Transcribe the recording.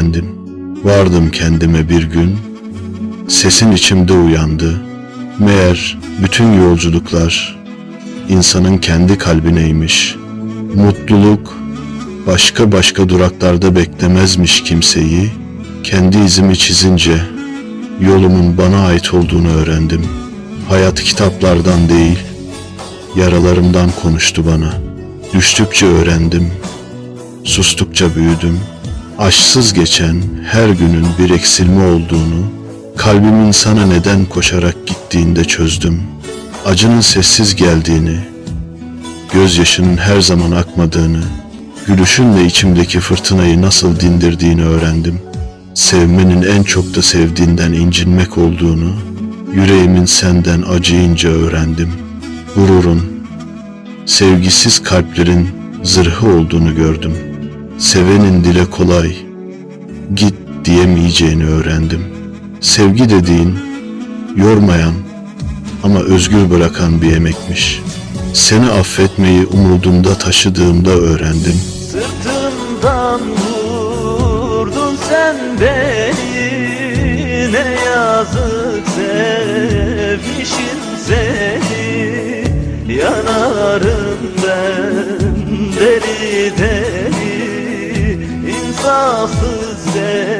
öğrendim. Vardım kendime bir gün, sesin içimde uyandı. Meğer bütün yolculuklar insanın kendi kalbineymiş. Mutluluk başka başka duraklarda beklemezmiş kimseyi. Kendi izimi çizince yolumun bana ait olduğunu öğrendim. Hayat kitaplardan değil, yaralarımdan konuştu bana. Düştükçe öğrendim, sustukça büyüdüm. Aşsız geçen her günün bir eksilme olduğunu, kalbimin sana neden koşarak gittiğinde çözdüm. Acının sessiz geldiğini, gözyaşının her zaman akmadığını, gülüşünle içimdeki fırtınayı nasıl dindirdiğini öğrendim. Sevmenin en çok da sevdiğinden incinmek olduğunu, yüreğimin senden acıyınca öğrendim. Gururun, sevgisiz kalplerin zırhı olduğunu gördüm. Sevenin dile kolay, git diyemeyeceğini öğrendim. Sevgi dediğin, yormayan ama özgür bırakan bir emekmiş. Seni affetmeyi umudumda taşıdığımda öğrendim. Sırtımdan vurdun sen beni Ne yazık sevmişim seni Yanarım ben deli deli tarafı sevgilinden